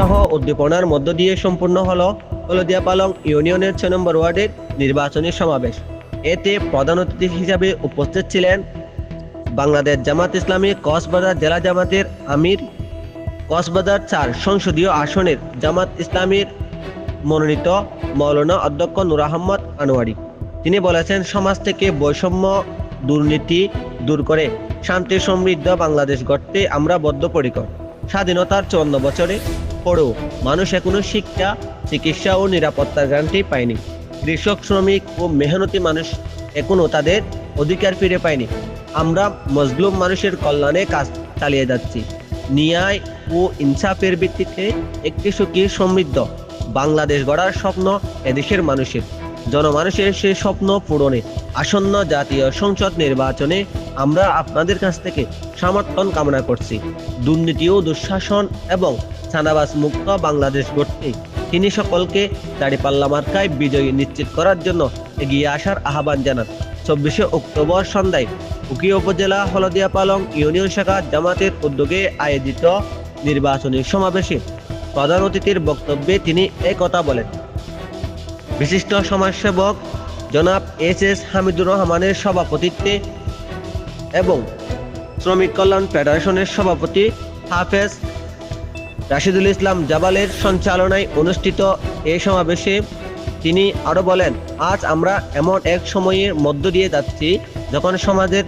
উৎসাহ উদ্দীপনার মধ্য দিয়ে সম্পূর্ণ হলো হলদিয়া পালং ইউনিয়নের ছয় নম্বর ওয়ার্ডের নির্বাচনী সমাবেশ। এতে প্রধান অতিথি হিসাবে উপস্থিত ছিলেন বাংলাদেশ জামাত ইসলামী কক্সবাজার জেলা জামাতের আমির, কক্সবাজার চার সংসদীয় আসনের জামাত ইসলামীর মনোনীত মৌলানা অধ্যক্ষ নুর আহমদ আনোয়ারি। তিনি বলেছেন, সমাজ থেকে বৈষম্য দুর্নীতি দূর করে শান্তি সমৃদ্ধ বাংলাদেশ গড়তে আমরা বদ্ধপরিকর। স্বাধীনতার চুয়ান্ন বছরে পরেও মানুষ এখনও শিক্ষা, চিকিৎসা ও নিরাপত্তার গ্যারান্টি পায়নি। কৃষক, শ্রমিক ও মেহনতি মানুষ এখনও তাদের অধিকার ফিরে পায়নি। আমরা মজলুম মানুষের কল্যাণে কাজ চালিয়ে যাচ্ছি। ন্যায় ও ইনসাফের ভিত্তিতে একটি সুখী সমৃদ্ধ বাংলাদেশ গড়ার স্বপ্ন এদেশের মানুষের। জনমানুষের সে স্বপ্ন পূরণে আসন্ন জাতীয় সংসদ নির্বাচনে আমরা আপনাদের কাছ থেকে সমর্থন কামনা করছি। দুর্নীতি ও দুঃশাসন এবং ছানাবাস মুক্ত বাংলাদেশ গড়তে তিনি সকলকে দাড়িপাল্লা মার্কায় বিজয়ী নিশ্চিত করার জন্য এগিয়ে আসার আহ্বান জানান। চব্বিশে অক্টোবর সন্ধ্যায় উকিয়া উপজেলা হলদিয়া পালং ইউনিয়ন শাখা জামাতের উদ্যোগে আয়োজিত নির্বাচনী সমাবেশে প্রধান অতিথির বক্তব্যে তিনি কথা বলেন। বিশিষ্ট সমাজসেবক জনাব এস এস হামিদুর রহমানের সভাপতিত্বে এবং শ্রমিক কল্যাণ ফেডারেশনের সভাপতি হাফেজ রাশিদুল ইসলাম জাবালের সঞ্চালনায় অনুষ্ঠিত এই সমাবেশে তিনি আরও বলেন, আজ আমরা এমন এক সময়ের মধ্য দিয়ে যাচ্ছি যখন সমাজের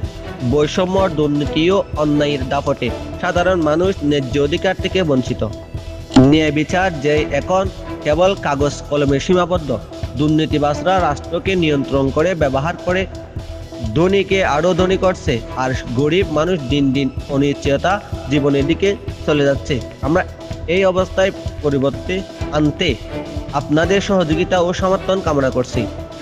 বৈষম্য, দুর্নীতি ও অন্যায়ের দাপটে সাধারণ মানুষ ন্যায্য অধিকার থেকে বঞ্চিত। ন্যায় বিচার যে এখন কেবল কাগজ কলমে সীমাবদ্ধ। দুর্নীতিবাসরা রাষ্ট্রকে নিয়ন্ত্রণ করে, ব্যবহার করে। ধনীকে আরও ধনী করছে, আর গরিব মানুষ দিন দিন অনিশ্চয়তা জীবনের দিকে চলে যাচ্ছে। আমরা এই অবস্থায় পরিবর্তে আনতে আপনাদের সহযোগিতা ও সমর্থন কামনা করছি।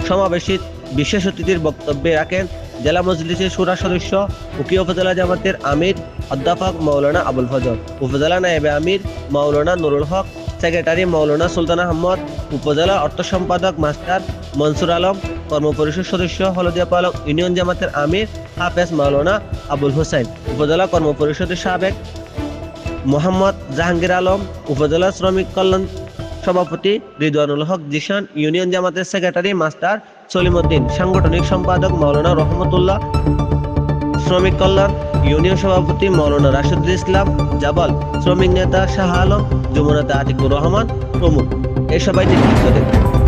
সমাবেশে বিশেষ অতিথির বক্তব্যে রাখেন জেলা মজলিসের সুরা সদস্য উকি উপজেলা জামাতের আমির অধ্যাপক মৌলানা আবুল ফজল, উপজেলা নায়েবে আমির মৌলানা নুরুল হক, সেক্রেটারি মৌলানা সুলতান আহমদ উপজেলা অর্থ সম্পাদক মাস্টার মনসুর আলম, কর্মপরিষদ সদস্য হলদিয়া পালক ইউনিয়ন জামাতের আমির হাফেজ মাওলানা আবুল হোসেন, উপজেলা কর্মপরিষদের সাবেক মোহাম্মদ জাহাঙ্গীর আলম, উপজেলা শ্রমিক কল্যাণ সভাপতি রিদওয়ানুল হক জিশান, ইউনিয়ন জামাতের সেক্রেটারি মাস্টার সলিমুদ্দিন, সাংগঠনিক সম্পাদক মাওলানা রহমতুল্লাহ, শ্রমিক কল্যাণ ইউনিয়ন সভাপতি মৌলানা রাশিদুল ইসলাম, জাবাল, শ্রমিক নেতা শাহ আলম, যমুনাতে আতিকুর রহমান প্রমুখ। এই ক্লিক দেন